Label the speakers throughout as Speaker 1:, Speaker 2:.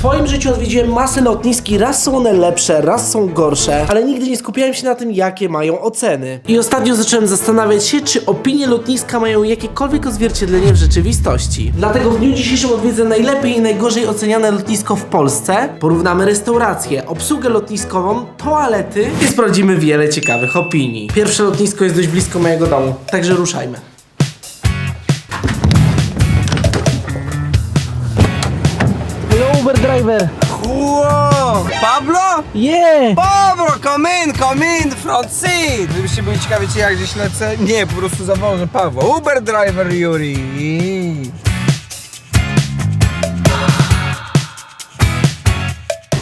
Speaker 1: swoim życiu odwiedziłem masę lotnisk i raz są one lepsze, raz są gorsze, ale nigdy nie skupiałem się na tym, jakie mają oceny. I ostatnio zacząłem zastanawiać się, czy opinie lotniska mają jakiekolwiek odzwierciedlenie w rzeczywistości. Dlatego w dniu dzisiejszym odwiedzę najlepiej i najgorzej oceniane lotnisko w Polsce, porównamy restaurację, obsługę lotniskową, toalety i sprawdzimy wiele ciekawych opinii. Pierwsze lotnisko jest dość blisko mojego domu, także ruszajmy. Driver.
Speaker 2: Whoa! Pablo?
Speaker 1: Yeah!
Speaker 2: Pablo, come in, come in, front seat! Gdybyście byli ciekawi, czy jak gdzieś lecę? Nie, po prostu zawożę Pawła. Uber driver Yuri.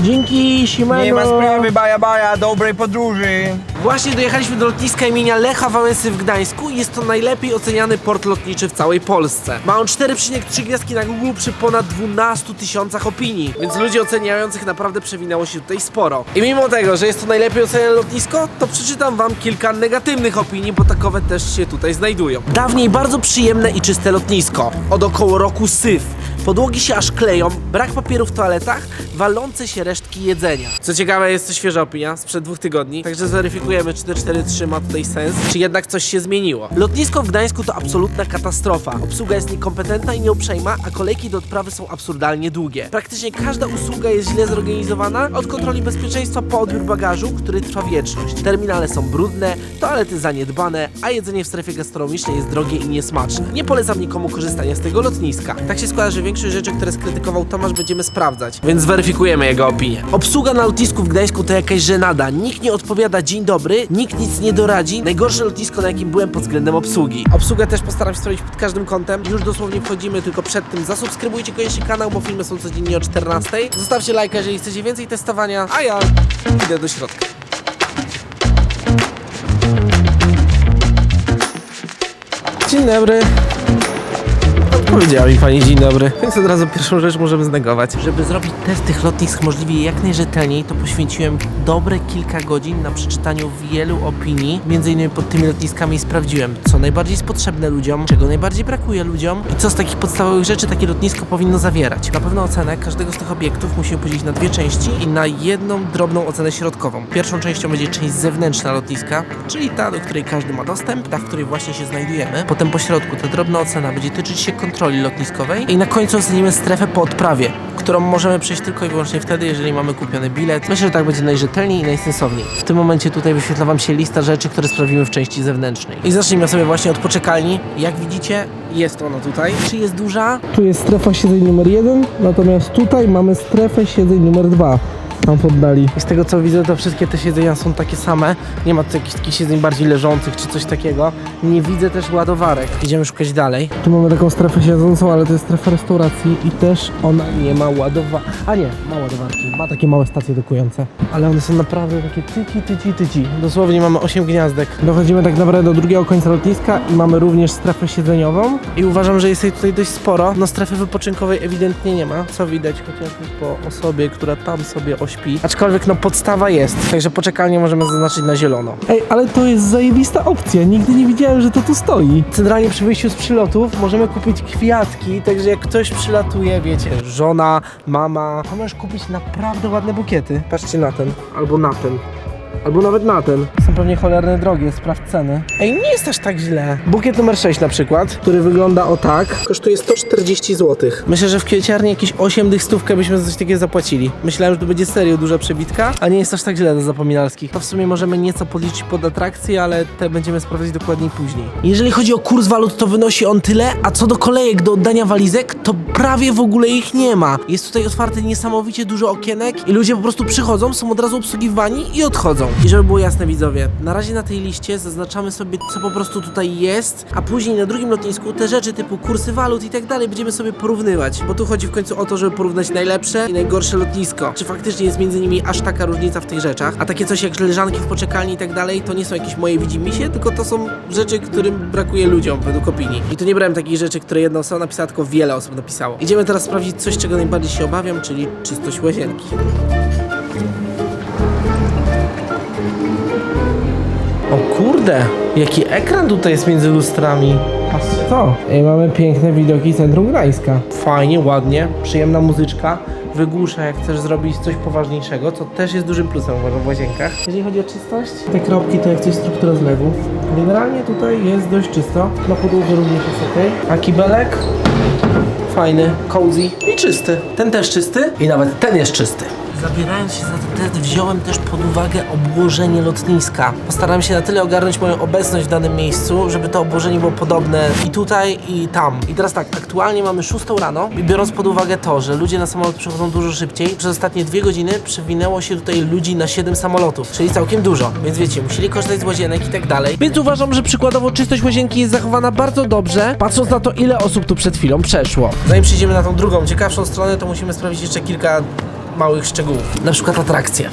Speaker 1: Dzięki, siemano.
Speaker 2: Nie ma sprawy, baja baja, dobrej podróży.
Speaker 1: Właśnie dojechaliśmy do lotniska imienia Lecha Wałęsy w Gdańsku i jest to najlepiej oceniany port lotniczy w całej Polsce. Ma on 4,3 gwiazdki na Google przy ponad 12 tysiącach opinii, więc ludzi oceniających naprawdę przewinęło się tutaj sporo. I mimo tego, że jest to najlepiej oceniane lotnisko, to przeczytam wam kilka negatywnych opinii, bo takowe też się tutaj znajdują. Dawniej bardzo przyjemne i czyste lotnisko. Od około roku syf. Podłogi się aż kleją, brak papieru w toaletach, walące się resztki jedzenia. Co ciekawe, jest to świeża opinia sprzed dwóch tygodni, także zweryfikujemy, czy te 4-3 ma tutaj sens, czy jednak coś się zmieniło. Lotnisko w Gdańsku to absolutna katastrofa. Obsługa jest niekompetentna i nieuprzejma, a kolejki do odprawy są absurdalnie długie. Praktycznie każda usługa jest źle zorganizowana, od kontroli bezpieczeństwa po odbiór bagażu, który trwa wieczność. Terminale są brudne, toalety zaniedbane, a jedzenie w strefie gastronomicznej jest drogie i niesmaczne. Nie polecam nikomu korzystania z tego lotniska. Tak się składa, że większość rzeczy, które skrytykował Tomasz, będziemy sprawdzać, więc zweryfikujemy jego opinię. Obsługa na lotnisku w Gdańsku to jakaś żenada. Nikt nie odpowiada dzień dobry, nikt nic nie doradzi. Najgorsze lotnisko, na jakim byłem pod względem obsługi. Obsługę też postaram się zrobić pod każdym kątem. Już dosłownie wchodzimy, tylko przed tym zasubskrybujcie koniecznie kanał, bo filmy są codziennie o 14. Zostawcie lajka, jeżeli chcecie więcej testowania, a ja idę do środka. Dzień dobry. Powiedziała mi pani dzień dobry, więc od razu pierwszą rzecz możemy znegować. Żeby zrobić test tych lotnisk możliwie jak najrzetelniej, to poświęciłem dobre kilka godzin na przeczytaniu wielu opinii, między innymi pod tymi lotniskami sprawdziłem, co najbardziej jest potrzebne ludziom, czego najbardziej brakuje ludziom i co z takich podstawowych rzeczy takie lotnisko powinno zawierać. Na pewno ocenę każdego z tych obiektów musimy podzielić na dwie części i na jedną drobną ocenę środkową. Pierwszą częścią będzie część zewnętrzna lotniska, czyli ta, do której każdy ma dostęp, ta, w której właśnie się znajdujemy. Potem po środku ta drobna ocena będzie tyczyć się kontroli lotniskowej i na końcu ocenimy strefę po odprawie, którą możemy przejść tylko i wyłącznie wtedy, jeżeli mamy kupiony bilet. Myślę, że tak będzie najrzetelniej i najsensowniej. W tym momencie tutaj wyświetla Wam się lista rzeczy, które sprawimy w części zewnętrznej. I zacznijmy sobie właśnie od poczekalni. Jak widzicie, jest ona tutaj. Czy jest duża?
Speaker 3: Tu jest strefa siedzeń numer jeden, natomiast tutaj mamy strefę siedzeń numer dwa. Poddali.
Speaker 1: I z tego co widzę, to wszystkie te siedzenia są takie same. Nie ma tu jakichś takich siedzeń bardziej leżących czy coś takiego. Nie widzę też ładowarek. Idziemy szukać dalej.
Speaker 3: Tu mamy taką strefę siedzącą, ale to jest strefa restauracji i też ona nie ma ładowarki. A nie, ma ładowarki. Ma takie małe stacje dokujące.
Speaker 1: Ale one są naprawdę takie tyci, tyci, tyci. Dosłownie mamy 8 gniazdek.
Speaker 3: Dochodzimy tak naprawdę do drugiego końca lotniska i mamy również strefę siedzeniową.
Speaker 1: I uważam, że jest jej tutaj dość sporo. No strefy wypoczynkowej ewidentnie nie ma, co widać chociażby po osobie, która tam sobie ośpi. Aczkolwiek no podstawa jest, także poczekalnię możemy zaznaczyć na zielono.
Speaker 3: Ej, ale to jest zajebista opcja. Nigdy nie widziałem, że to tu stoi.
Speaker 1: Centralnie przy wyjściu z przylotów możemy kupić kwiatki, także jak ktoś przylatuje, wiecie, żona, mama, to możesz kupić naprawdę ładne bukiety. Patrzcie na ten, albo na ten. Albo nawet na ten.
Speaker 3: Pewnie cholerne drogie, sprawdź ceny.
Speaker 1: Ej, nie jest aż tak źle. Bukiet numer 6 na przykład, który wygląda o tak, kosztuje 140 zł. Myślę, że w kwieciarni jakieś 8 dych stówkę byśmy za coś takiego zapłacili. Myślałem, że to będzie serio duża przebitka, a nie jest aż tak źle do zapominalskich. To w sumie możemy nieco podliczyć pod atrakcje, ale te będziemy sprawdzać dokładniej później. Jeżeli chodzi o kurs walut, to wynosi on tyle, a co do kolejek do oddania walizek, to prawie w ogóle ich nie ma. Jest tutaj otwarte niesamowicie dużo okienek i ludzie po prostu przychodzą, są od razu obsługiwani i odchodzą. I żeby było jasne widzowie, na razie na tej liście zaznaczamy sobie co po prostu tutaj jest, a później na drugim lotnisku te rzeczy typu kursy walut i tak dalej będziemy sobie porównywać, bo tu chodzi w końcu o to, żeby porównać najlepsze i najgorsze lotnisko. Czy faktycznie jest między nimi aż taka różnica w tych rzeczach, a takie coś jak leżanki w poczekalni i tak dalej, to nie są jakieś moje widzimisię, tylko to są rzeczy, którym brakuje ludziom według opinii. I tu nie brałem takich rzeczy, które jedna osoba napisała, tylko wiele osób napisało. Idziemy teraz sprawdzić coś, czego najbardziej się obawiam, czyli czystość łazienki. Kurde, jaki ekran tutaj jest między lustrami.
Speaker 3: A co? Ej, mamy piękne widoki centrum Gdańska.
Speaker 1: Fajnie, ładnie, przyjemna muzyczka. wygłusza, jak chcesz zrobić coś poważniejszego, co też jest dużym plusem uważam w łazienkach. Jeżeli chodzi o czystość, te kropki to jak coś struktura zlewu. Generalnie tutaj jest dość czysto, na podłodze również jest ok. A kibelek? Fajny, cozy i czysty. Ten też czysty i nawet ten jest czysty. Zabierając się za ten test, wziąłem też pod uwagę obłożenie lotniska. Postarałem się na tyle ogarnąć moją obecność w danym miejscu, żeby to obłożenie było podobne i tutaj, i tam. I teraz tak, aktualnie mamy 6 rano i biorąc pod uwagę to, że ludzie na samolot przychodzą dużo szybciej, przez ostatnie dwie godziny przewinęło się tutaj ludzi na 7 samolotów, czyli całkiem dużo. Więc wiecie, musieli korzystać z łazienek i tak dalej. Więc uważam, że przykładowo czystość łazienki jest zachowana bardzo dobrze, patrząc na to, ile osób tu przed chwilą przeszło. Zanim przejdziemy na tą drugą, ciekawszą stronę, to musimy sprawdzić jeszcze kilka małych szczegółów. Na przykład atrakcje.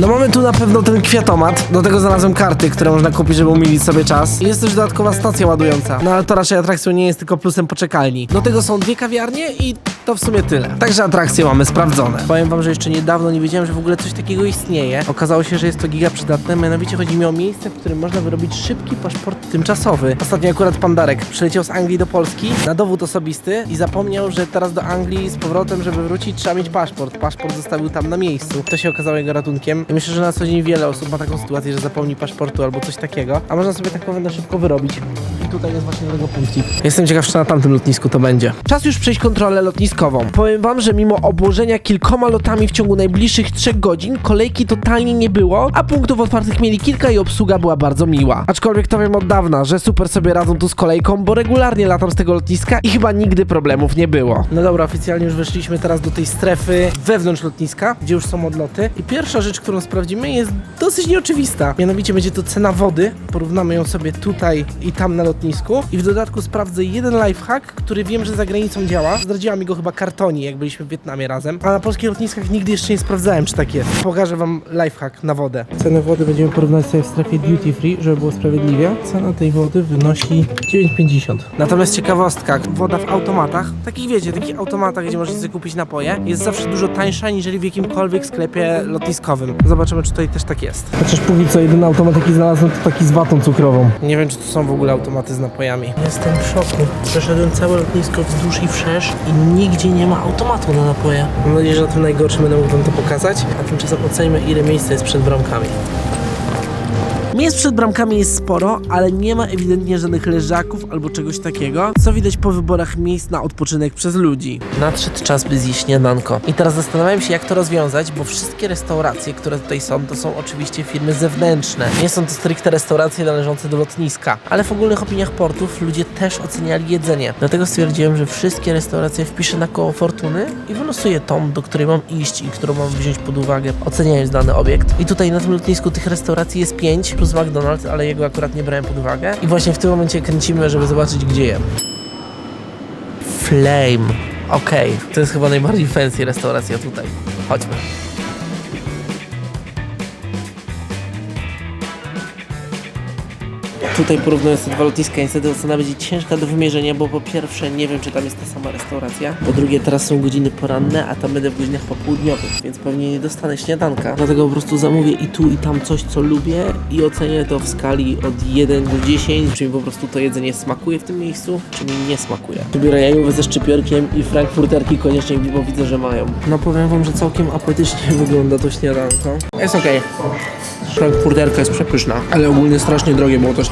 Speaker 1: No mamy tu na pewno ten kwiatomat, do tego znalazłem karty, które można kupić, żeby umilić sobie czas. I Jest też dodatkowa stacja ładująca, no ale to raczej atrakcją nie jest tylko plusem poczekalni. Do tego są dwie kawiarnie i to w sumie tyle. Także atrakcje mamy sprawdzone. Powiem wam, że jeszcze niedawno nie wiedziałem, że w ogóle coś takiego istnieje. Okazało się, że jest to giga przydatne, mianowicie chodzi mi o miejsce, w którym można wyrobić szybki paszport tymczasowy. Ostatnio akurat pan Darek przyleciał z Anglii do Polski na dowód osobisty i zapomniał, że teraz do Anglii z powrotem, żeby wrócić, trzeba mieć paszport. Paszport zostawił tam na miejscu. To się okazało jego ratunkiem. I myślę, że na co dzień wiele osób ma taką sytuację, że zapomni paszportu albo coś takiego, a można sobie taką na szybko wyrobić. Tutaj jest właśnie tego punkcik. Jestem ciekaw, czy na tamtym lotnisku to będzie. Czas już przejść kontrolę lotniskową. Powiem wam, że mimo obłożenia kilkoma lotami w ciągu najbliższych 3 godzin, kolejki totalnie nie było, a punktów otwartych mieli kilka i obsługa była bardzo miła. Aczkolwiek to wiem od dawna, że super sobie radzą tu z kolejką, bo regularnie latam z tego lotniska i chyba nigdy problemów nie było. No dobra, oficjalnie już weszliśmy teraz do tej strefy wewnątrz lotniska, gdzie już są odloty. I pierwsza rzecz, którą sprawdzimy jest dosyć nieoczywista. Mianowicie będzie to cena wody. Porównamy ją sobie tutaj i tam na lotnisku. I w dodatku sprawdzę jeden lifehack, który wiem, że za granicą działa. Zdradziła mi go chyba kartoni, jak byliśmy w Wietnamie razem. A na polskich lotniskach nigdy jeszcze nie sprawdzałem, czy tak jest. Pokażę wam lifehack na wodę. Cenę wody będziemy porównać sobie w strefie duty free, żeby było sprawiedliwie. Cena tej wody wynosi 9,50. Natomiast ciekawostka, woda w automatach, takich wiecie, takich automatach, gdzie możecie kupić napoje, jest zawsze dużo tańsza niżeli w jakimkolwiek sklepie lotniskowym. Zobaczymy, czy tutaj też tak jest.
Speaker 3: Chociaż póki co jedyny automat jaki znalazłem to taki z watą cukrową.
Speaker 1: Nie wiem, czy tu są w ogóle automaty z napojami. Jestem w szoku. Przeszedłem całe lotnisko wzdłuż i wszerz i nigdzie nie ma automatu na napoje. Mam nadzieję, że na tym najgorszym będę mógł wam to pokazać, a tymczasem ocenimy, ile miejsca jest przed bramkami. Miejsc przed bramkami jest sporo, ale nie ma ewidentnie żadnych leżaków albo czegoś takiego, co widać po wyborach miejsc na odpoczynek przez ludzi. Nadszedł czas, by zjeść śniadanko. I teraz zastanawiam się, jak to rozwiązać, bo wszystkie restauracje, które tutaj są, to są oczywiście firmy zewnętrzne. Nie są to stricte restauracje należące do lotniska, ale w ogólnych opiniach portów ludzie też oceniali jedzenie. Dlatego stwierdziłem, że wszystkie restauracje wpiszę na koło fortuny i wylosuję tą, do której mam iść i którą mam wziąć pod uwagę, oceniając dany obiekt. I tutaj na tym lotnisku tych restauracji jest 5 plus McDonald's, ale jego akurat nie brałem pod uwagę. I właśnie w tym momencie kręcimy, żeby zobaczyć, gdzie jem. Flame. Okej, to jest chyba najbardziej fancy restauracja tutaj. Chodźmy. Tutaj porównując te dwa lotniska, niestety ocena będzie ciężka do wymierzenia, bo po pierwsze nie wiem, czy tam jest ta sama restauracja, po drugie teraz są godziny poranne, a tam będę w godzinach popołudniowych, więc pewnie nie dostanę śniadanka. Dlatego po prostu zamówię i tu i tam coś, co lubię i ocenię to w skali od 1 do 10, czy mi po prostu to jedzenie smakuje w tym miejscu, czy mi nie smakuje. Biorę jajówę ze szczypiorkiem i frankfurterki koniecznie, bo widzę, że mają. No powiem wam, że całkiem apetycznie wygląda to śniadanko. Jest okej. Frankfurterka jest przepyszna, ale ogólnie strasznie drogie było to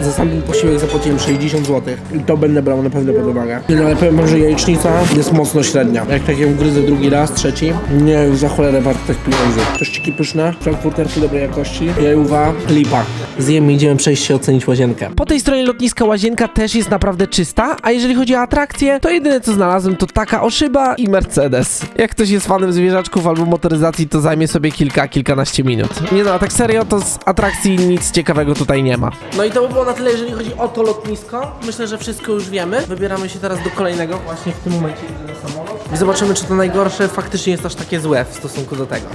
Speaker 1: Za sam posiłek zapłaciłem 60 zł i to będę brał na pewno pod uwagę. No ale powiem wam, że jajecznica jest mocno średnia. Jak tak ją gryzę drugi raz, trzeci, nie już za cholerę wart tych pieniędzy. Tościki pyszne, frankfurterki dobrej jakości, jajuwa, lipa. Zjemy i idziemy przejść się ocenić łazienkę. Po tej stronie lotniska łazienka też jest naprawdę czysta, a jeżeli chodzi o atrakcje, to jedyne co znalazłem to taka oszyba i Mercedes. Jak ktoś jest fanem zwierzaczków albo motoryzacji, to zajmie sobie kilka, kilkanaście minut. Nie no, a tak serio, to z atrakcji nic ciekawego tutaj nie ma. No i to by było na tyle, jeżeli chodzi o to lotnisko. Myślę, że wszystko już wiemy. Wybieramy się teraz do kolejnego, właśnie w tym momencie idę na samolot. I zobaczymy, czy to najgorsze faktycznie jest aż takie złe w stosunku do tego.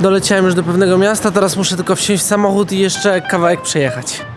Speaker 1: Doleciałem już do pewnego miasta, teraz muszę tylko wsiąść w samochód i jeszcze kawałek przejechać.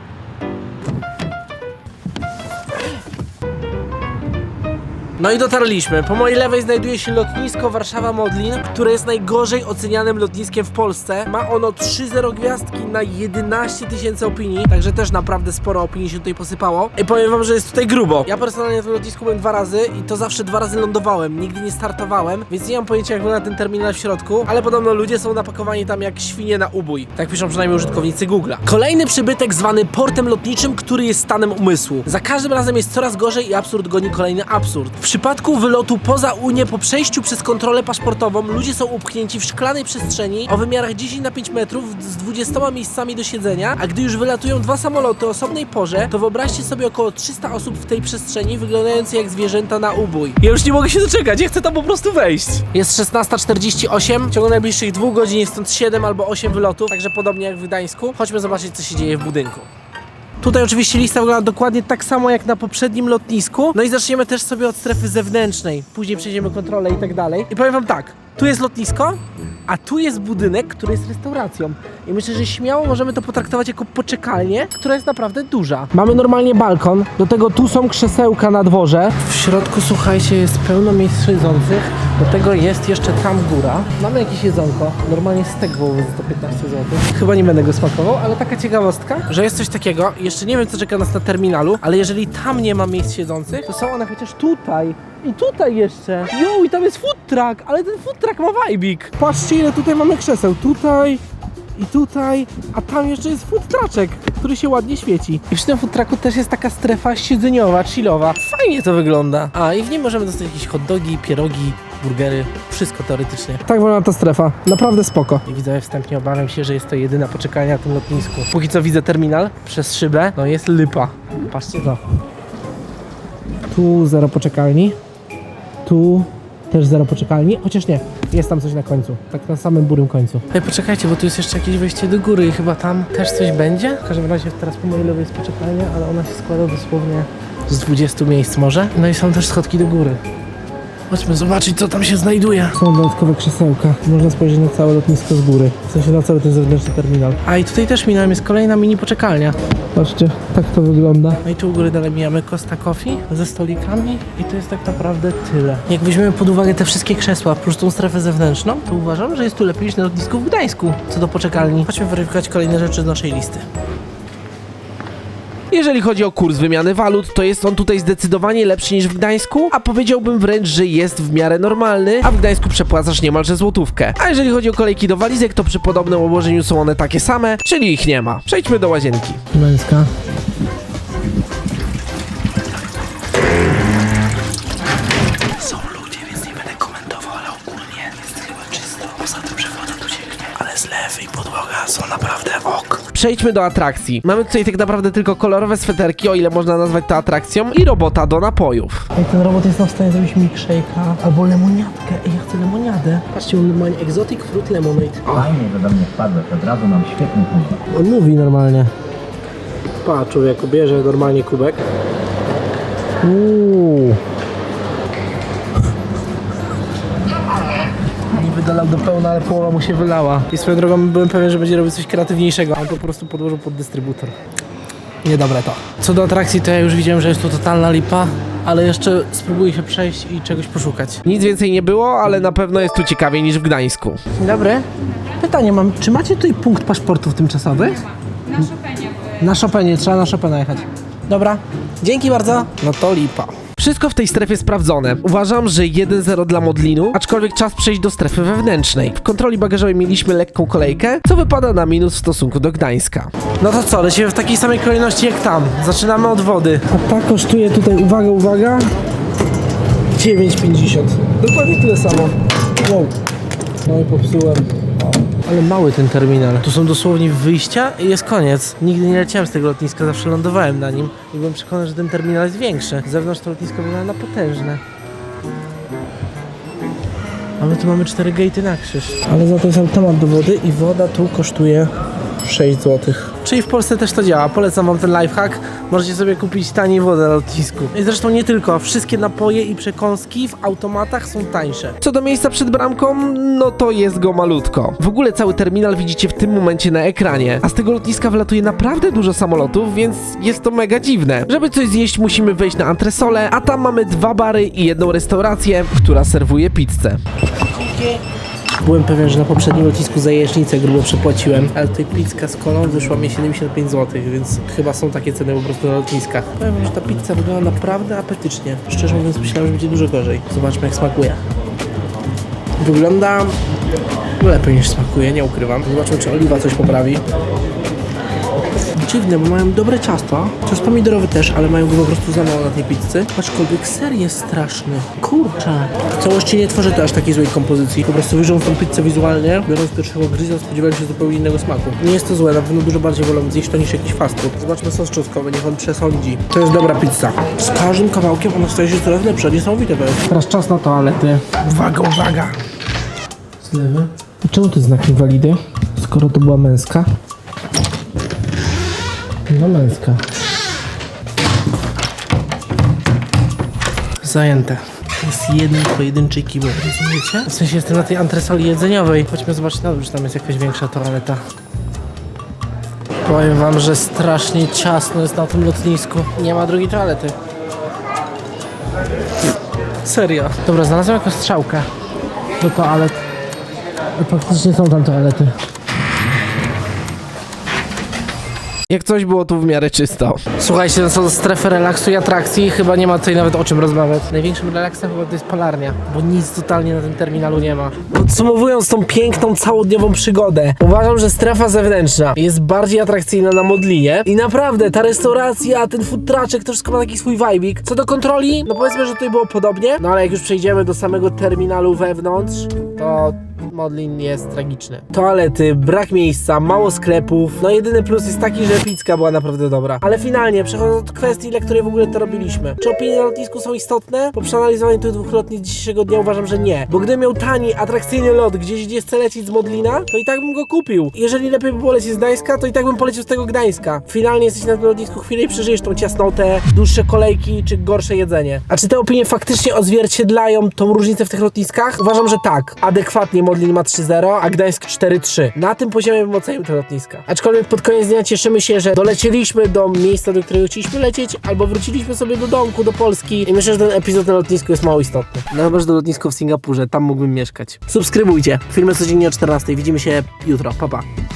Speaker 1: No i dotarliśmy. Po mojej lewej znajduje się lotnisko Warszawa-Modlin, które jest najgorzej ocenianym lotniskiem w Polsce. Ma ono 3,0 gwiazdki na 11 tysięcy opinii, także też naprawdę sporo opinii się tutaj posypało. I powiem wam, że jest tutaj grubo. Ja personalnie na tym lotnisku byłem dwa razy i to zawsze dwa razy lądowałem, nigdy nie startowałem, więc nie mam pojęcia jak wygląda ten terminal w środku, ale podobno ludzie są napakowani tam jak świnie na ubój. Tak piszą przynajmniej użytkownicy Google'a. Kolejny przybytek zwany portem lotniczym, który jest stanem umysłu. Za każdym razem jest coraz gorzej i absurd goni kolejny absurd. W przypadku wylotu poza Unię po przejściu przez kontrolę paszportową ludzie są upchnięci w szklanej przestrzeni o wymiarach 10 na 5 metrów z 20 miejscami do siedzenia, a gdy już wylatują dwa samoloty o osobnej porze, to wyobraźcie sobie około 300 osób w tej przestrzeni wyglądające jak zwierzęta na ubój. Ja już nie mogę się doczekać, ja chcę tam po prostu wejść. Jest 16.48, w ciągu najbliższych dwóch godzin jest stąd 7 albo 8 wylotów, także podobnie jak w Gdańsku. Chodźmy zobaczyć co się dzieje w budynku. Tutaj oczywiście lista wygląda dokładnie tak samo jak na poprzednim lotnisku. No i zaczniemy też sobie od strefy zewnętrznej. Później przejdziemy kontrolę i tak dalej. I powiem wam tak, tu jest lotnisko, a tu jest budynek, który jest restauracją. I myślę, że śmiało możemy to potraktować jako poczekalnię, która jest naprawdę duża. Mamy normalnie balkon, do tego tu są krzesełka na dworze. W środku, słuchajcie, jest pełno miejsc siedzących. Do tego jest jeszcze tam góra. Mamy jakieś jedzonko, normalnie stek wołowy za 115 zł. Chyba nie będę go smakował, ale taka ciekawostka, że jest coś takiego. Jeszcze nie wiem, co czeka nas na terminalu, ale jeżeli tam nie ma miejsc siedzących, to są one chociaż tutaj. I tutaj jeszcze. Jo, i tam jest food truck, ale ten food truck ma vibik. Patrzcie, ile tutaj mamy krzeseł. Tutaj i tutaj, a tam jeszcze jest food truczek, który się ładnie świeci. I przy tym food trucku też jest taka strefa siedzeniowa, chillowa. Fajnie to wygląda. A, i w nim możemy dostać jakieś hot dogi, pierogi, burgery, wszystko teoretycznie. Tak wygląda ta strefa, naprawdę spoko. I widzę wstępnie obawiam się, że jest to jedyna poczekalnia na tym lotnisku. Póki co widzę terminal przez szybę, no jest lipa. Patrzcie to. Tu zero poczekalni. Tu też zero poczekalni, chociaż nie, jest tam coś na końcu, tak na samym burym końcu. Ej, poczekajcie, bo tu jest jeszcze jakieś wejście do góry i chyba tam też coś będzie. W każdym razie teraz po mojej lewej jest poczekalnia, ale ona się składa dosłownie z 20 miejsc może. No i są też schodki do góry. Chodźmy zobaczyć, co tam się znajduje. Są dodatkowe krzesełka. Można spojrzeć na całe lotnisko z góry. W sensie na cały ten zewnętrzny terminal. A i tutaj też minąłem, jest kolejna mini poczekalnia. Patrzcie, tak to wygląda. No i tu u góry dalej mijamy Costa Coffee ze stolikami i to jest tak naprawdę tyle. Jak weźmiemy pod uwagę te wszystkie krzesła plus tą strefę zewnętrzną, to uważam, że jest tu lepiej niż na lotnisku w Gdańsku, co do poczekalni. Chodźmy weryfikować kolejne rzeczy z naszej listy. Jeżeli chodzi o kurs wymiany walut, to jest on tutaj zdecydowanie lepszy niż w Gdańsku, a powiedziałbym wręcz, że jest w miarę normalny, a w Gdańsku przepłacasz niemalże złotówkę. A jeżeli chodzi o kolejki do walizek, to przy podobnym obłożeniu są one takie same, czyli ich nie ma. Przejdźmy do łazienki. Męska. Są ludzie, więc nie będę komentował, ale ogólnie jest chyba czysto. Poza tym, że woda tu cieknie, ale zlewy i podłoga są naprawdę ok. Przejdźmy do atrakcji. Mamy tutaj tak naprawdę tylko kolorowe sweterki, o ile można nazwać to atrakcją, i robota do napojów. Ej, ten robot jest nam w stanie zrobić milkshake'a albo lemoniadkę. Ej, ja chcę lemoniadę. Patrzcie, on ma exotic fruit lemonade.
Speaker 4: Fajnie, że do mnie wpadłeś, od razu mam świetny humor.
Speaker 1: On mówi normalnie. Pa, człowieku, bierze normalnie kubek. Uuu. Dolał do pełna, ale połowa mu się wylała. I swoją drogą byłem pewien, że będzie robił coś kreatywniejszego, a on to po prostu podłożył pod dystrybutor. Niedobre to. Co do atrakcji, to ja już widziałem, że jest tu totalna lipa, ale jeszcze spróbuję się przejść i czegoś poszukać. Nic więcej nie było, ale na pewno jest tu ciekawiej niż w Gdańsku. Dzień dobry. Pytanie mam, czy macie tutaj punkt paszportów tymczasowych? Na Chopenie. Na Chopenie, trzeba na Chopina jechać. Dobra, dzięki bardzo. No to lipa. Wszystko w tej strefie sprawdzone. Uważam, że 1-0 dla Modlinu, aczkolwiek czas przejść do strefy wewnętrznej. W kontroli bagażowej mieliśmy lekką kolejkę, co wypada na minus w stosunku do Gdańska. No to co, lecimy w takiej samej kolejności jak tam. Zaczynamy od wody. A ta kosztuje tutaj, uwaga, uwaga, 9,50. Dokładnie tyle samo. Wow. No i popsułem. Ale mały ten terminal. Tu są dosłownie wyjścia i jest koniec. Nigdy nie leciałem z tego lotniska, zawsze lądowałem na nim i byłem przekonany, że ten terminal jest większy. Z zewnątrz to lotnisko wygląda na potężne. A my tu mamy cztery gatey na krzyż. Ale za to jest automat do wody i woda tu kosztuje 6 zł. Czyli w Polsce też to działa. Polecam wam ten lifehack. Możecie sobie kupić taniej wodę na lotnisku. I zresztą nie tylko. Wszystkie napoje i przekąski w automatach są tańsze. Co do miejsca przed bramką, no to jest go malutko. W ogóle cały terminal widzicie w tym momencie na ekranie. A z tego lotniska wylatuje naprawdę dużo samolotów, więc jest to mega dziwne. Żeby coś zjeść, musimy wejść na antresolę, a tam mamy dwa bary i jedną restaurację, która serwuje pizzę. Byłem pewien, że na poprzednim lotnisku za jajecznicę grubo przepłaciłem, ale tutaj pizza z kolą wyszła mi 75 zł, więc chyba są takie ceny po prostu na lotniskach. Powiem wam, że ta pizza wygląda naprawdę apetycznie. Szczerze mówiąc myślałem, że będzie dużo gorzej. Zobaczmy jak smakuje. Wygląda lepiej niż smakuje, nie ukrywam. Zobaczmy czy oliwa coś poprawi. Dziwne, bo mają dobre ciasto. Sos pomidorowy też, ale mają go po prostu za mało na tej pizzy. Aczkolwiek ser jest straszny. Kurczę. W całości nie tworzę to aż takiej złej kompozycji. Po prostu wyjrząc tą pizzę wizualnie, biorąc pierwszego gryza, spodziewałem się zupełnie innego smaku. Nie jest to złe, na pewno dużo bardziej wolę zjeść to niż jakiś fast food. Zobaczmy sos czosnkowy, niech on przesądzi. To jest dobra pizza. Z każdym kawałkiem ona staje się coraz lepsza. Niesamowite to jest. Teraz czas na toalety. Uwaga, uwaga. Zlewy. Czemu to znak inwalidy? Skoro to była męska. No męska. Zajęte. To jest jeden pojedynczy kibel, rozumiecie? W sensie jestem na tej antresoli jedzeniowej. Chodźmy zobaczyć na dół, czy tam jest jakaś większa toaleta. Powiem wam, że strasznie ciasno jest na tym lotnisku. Nie ma drugiej toalety. Serio. Dobra, znalazłem jakąś strzałkę do toalet. Faktycznie są tam toalety. Jak coś było tu w miarę czysto. Słuchajcie, to są strefy relaksu i atrakcji. Chyba nie ma tutaj nawet o czym rozmawiać. Największym relaksem chyba to jest palarnia, bo nic totalnie na tym terminalu nie ma. Podsumowując tą piękną, całodniową przygodę, uważam, że strefa zewnętrzna jest bardziej atrakcyjna na Modlinie. I naprawdę, ta restauracja, ten food truczek, to wszystko ma taki swój vibe'ik. Co do kontroli, no powiedzmy, że tutaj było podobnie, no ale jak już przejdziemy do samego terminalu wewnątrz, to Modlin jest tragiczny. Toalety, brak miejsca, mało sklepów. No jedyny plus jest taki, że pizka była naprawdę dobra. Ale finalnie, przechodząc do kwestii, ile której w ogóle to robiliśmy. Czy opinie na lotnisku są istotne? Po przeanalizowaniu tych dwóch lotnisk dzisiejszego dnia uważam, że nie. Bo gdybym miał tani, atrakcyjny lot gdzieś, gdzie chcę lecieć z Modlina, to i tak bym go kupił. Jeżeli lepiej by było lecieć z Gdańska, to i tak bym poleciał z tego Gdańska. Finalnie jesteś na tym lotnisku chwilę i przeżyjesz tą ciasnotę, dłuższe kolejki, czy gorsze jedzenie. A czy te opinie faktycznie odzwierciedlają tą różnicę w tych lotniskach? Uważam, że tak. Adekwatnie Modlin ma 3-0, a Gdańsk 4-3. Na tym poziomie bym ocenił te lotniska. Aczkolwiek pod koniec dnia cieszymy się, że dolecieliśmy do miejsca, do którego chcieliśmy lecieć, albo wróciliśmy sobie do domku, do Polski. I myślę, że ten epizod na lotnisku jest mało istotny. No chyba, że do lotnisko w Singapurze, tam mógłbym mieszkać. Subskrybujcie. Filmy codziennie o 14. Widzimy się jutro. Pa, pa.